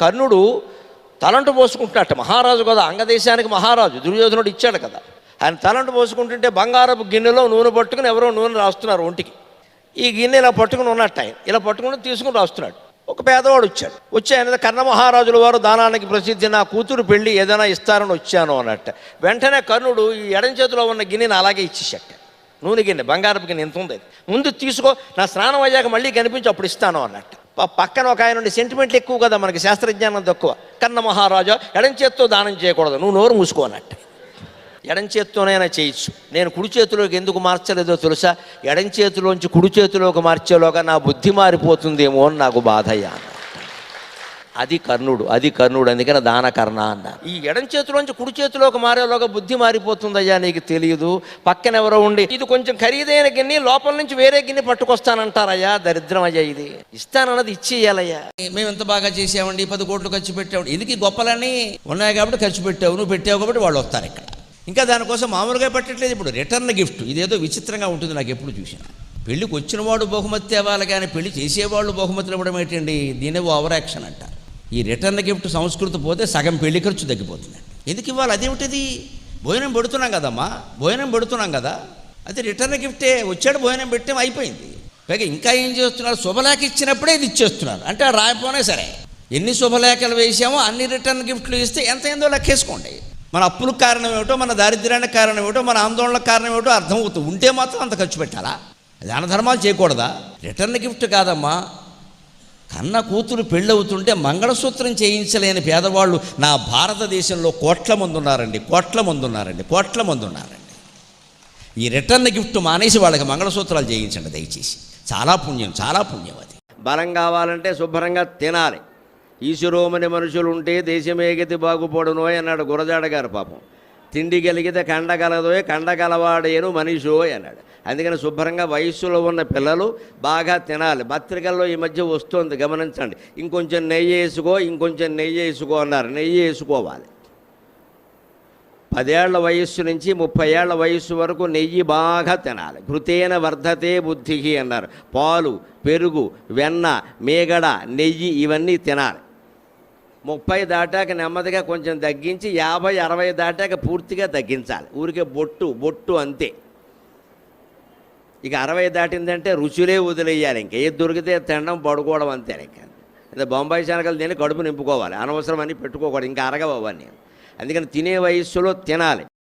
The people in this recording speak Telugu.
కర్ణుడు తలంటు పోసుకుంటున్నట్ట మహారాజు కదా అంగదేశానికి మహారాజు దుర్యోధనుడు ఇచ్చాడు కదా. ఆయన తలంటు పోసుకుంటుంటే బంగారపు గిన్నెలో నూనె పట్టుకుని ఎవరో నూనె రాస్తున్నారు ఒంటికి. ఈ గిన్నె ఇలా పట్టుకుని ఉన్నట్టు ఆయన. ఇలా పట్టుకుని తీసుకుని రాస్తున్నాడు. ఒక పేదవాడు వచ్చాడు. వచ్చి ఆయన కర్ణ మహారాజుల వారు దానానికి ప్రసిద్ధి నా కూతురు పెళ్ళి ఏదైనా ఇస్తారని వచ్చాను అన్నట్ట. వెంటనే కర్ణుడు ఈ ఎడం చేతిలో ఉన్న గిన్నెని అలాగే ఇచ్చేసట. నూనె గిన్నె బంగారపు గిన్నె ఎంత ఉంది ముందు తీసుకో నా స్నానం అయ్యాక మళ్ళీ కనిపించి అప్పుడు ఇస్తాను అన్నట్టు. పక్కన ఒక ఆయన ఉండి సెంటిమెంట్లు ఎక్కువ కదా మనకి శాస్త్రజ్ఞానం తక్కువ. కన్న మహారాజా ఎడం చేత్తో దానం చేయకూడదు నువ్వు నోరు మూసుకో అన్నట్టు. ఎడం చేత్తోనైనా చేయొచ్చు. నేను కుడి చేతిలోకి ఎందుకు మార్చలేదో తెలుసా? ఎడం చేతిలోంచి కుడి చేతిలోకి మార్చేలోగా నా బుద్ధి మారిపోతుందేమో అని నాకు బాధయ్యా అది కర్ణుడు అది కర్ణుడు అందుకని దాన కర్ణ అన్నారు. ఈ ఎడం చేతిలోంచి కుడి చేతిలోకి మారేలోగా బుద్ధి మారిపోతుందయ్యా నీకు తెలియదు. పక్కన ఎవరో ఉండి ఇది కొంచెం ఖరీదైన గిన్నె లోపల నుంచి వేరే గిన్నె పట్టుకొస్తానంటారయ్యా దరిద్రం అయ్యా ఇది. ఇస్తానన్నది ఇచ్చేయాలయ్యా. మేము ఎంత బాగా చేసామండి పది కోట్లు ఖర్చు పెట్టామండి ఎందుకు ఈ గొప్పలన్నీ ఉన్నాయి కాబట్టి ఖర్చు పెట్టావు నువ్వు పెట్టావు కాబట్టి వాళ్ళు వస్తారు ఇక్కడ. ఇంకా దానికోసం మామూలుగా పెట్టట్లేదు ఇప్పుడు రిటర్న్ గిఫ్ట్ ఇదేదో విచిత్రంగా ఉంటుంది నాకు ఎప్పుడు చూసినా. పెళ్ళికి వచ్చినవాడు బహుమతి తేవాలి కానీ పెళ్ళి చేసేవాళ్ళు బహుమతులు ఇవ్వడం ఏంటండి? దీనే ఓవర్ యాక్షన్ అంటారు ఈ రిటర్న్ గిఫ్ట్ సంస్కృతి పోతే సగం పెళ్ళి ఖర్చు తగ్గిపోతుంది. ఎందుకు ఇవ్వాలి? అదేమిటిది? భోజనం పెడుతున్నాం కదమ్మా. భోజనం పెడుతున్నాం కదా. అది రిటర్న్ గిఫ్టే వచ్చాడు భోజనం పెట్టాం అయిపోయింది. పైగా ఇంకా ఏం చేస్తున్నారు? శుభలేఖ ఇచ్చినప్పుడే ఇది ఇచ్చేస్తున్నారు. అంటే రాయపోనే సరే. ఎన్ని శుభలేఖలు వేసామో అన్ని రిటర్న్ గిఫ్ట్లు ఇస్తే ఎంత ఏందో లెక్కేసుకోండి. మన అప్పులకు కారణం ఏమిటో మన దారిద్ర్యానికి కారణం ఏమిటో మన ఆందోళనకు కారణం ఏమిటో అర్థమవుతుంది ఉంటే మాత్రం అంత ఖర్చు పెట్టాలా? దాన ధర్మాలు చేయకూడదా? రిటర్న్ గిఫ్ట్ కాదమ్మా. కన్న కూతురు పెళ్ళవుతుంటే మంగళసూత్రం చేయించలేని పేదవాళ్ళు నా భారతదేశంలో కోట్ల మంది ఉన్నారండి కోట్ల మంది ఉన్నారండి కోట్ల మంది ఉన్నారండి. ఈ రిటర్న్ గిఫ్ట్ మానేసి వాళ్ళకి మంగళసూత్రాలు చేయించండి దయచేసి. చాలా పుణ్యం చాలా పుణ్యం అది. బలం కావాలంటే శుభ్రంగా తినాలి. ఈశ్వరోమని మనుషులు ఉంటే దేశమేగతి బాగుపడునోయ్ అన్నాడు గురజాడ గారు పాపం. తిండి గలిగితే కండగలదోయ్ కండగలవాడేను మనిషోయ్ అన్నాడు. అందుకని శుభ్రంగా వయస్సులో ఉన్న పిల్లలు బాగా తినాలి. పత్రికల్లో ఈ మధ్య వస్తుంది గమనించండి. ఇంకొంచెం నెయ్యి వేసుకో ఇంకొంచెం నెయ్యి వేసుకో అన్నారు. నెయ్యి వేసుకోవాలి. పదేళ్ళ వయస్సు నుంచి ముప్పై ఏళ్ళ వయస్సు వరకు నెయ్యి బాగా తినాలి. ఘృతేన వర్ధతే బుద్ధికి అన్నారు. పాలు పెరుగు వెన్న మేగడ నెయ్యి ఇవన్నీ తినాలి. ముప్పై దాటాక నెమ్మదిగా కొంచెం తగ్గించి యాభై అరవై దాటాక పూర్తిగా తగ్గించాలి. ఊరికే బొట్టు బొట్టు అంతే. ఇక అరవై దాటిందంటే రుచులే వదిలేయాలి ఇంక. ఏది దొరికితే తినడం పడుకోవడం అంతే ఇంక. అదే బొంబాయి శనగలు తిని కడుపు నింపుకోవాలి. అనవసరం అని పెట్టుకోకూడదు. ఇంకా అరగవు అవన్నీ. అందుకని తినే వయస్సులో తినాలి.